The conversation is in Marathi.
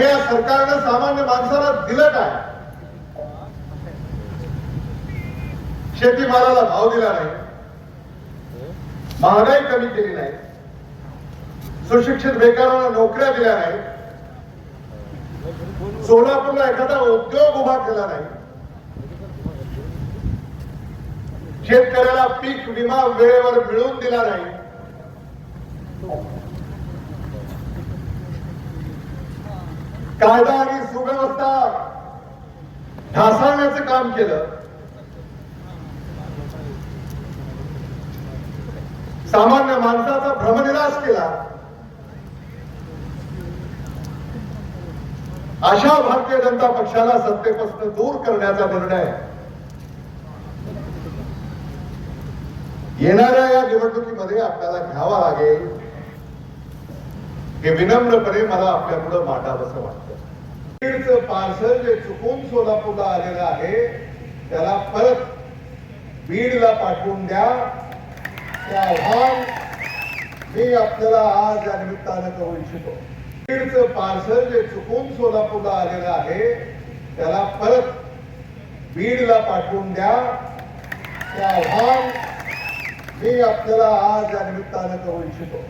आणि या सरकारनं सामान्य माणसाला दिलं काय? शेतीमालाला भाव दिला नाही. महागाई कमी केली नाही. सुशिक्षित बेकारांना नोकऱ्या दिल्या नाही. सोलापूरला एखादा उद्योग उभा केला नाही. शेतकऱ्याला पीक विमा वेळेवर मिळवून दिला नाही. कायदा आणि सुव्यवस्था. ढासळण्याचं काम केलं. सामान्य माणसाचा भ्रमनिराश केला. अशा भारतीय जनता पक्षाला सत्तेपासून दूर करण्याचा निर्णय. येणाऱ्या या निवडणुकीमध्ये आपल्याला घ्यावा लागेल. हे विनम्रपणे मला आपल्या पुढे मांडावंसं वाटतं. बीडचं पार्सल जे चुकून सोलापूरला आलेलं आहे त्याला परत बीडला पाठवून द्या. ते आव्हान मी आपल्याला आज या निमित्तानं करू इच्छितो. बीडचं पार्सल जे चुकून सोलापूरला आलेलं आहे त्याला परत बीडला पाठवून द्या. ते आव्हान मी आपल्याला आज या निमित्तानं करू इच्छितो.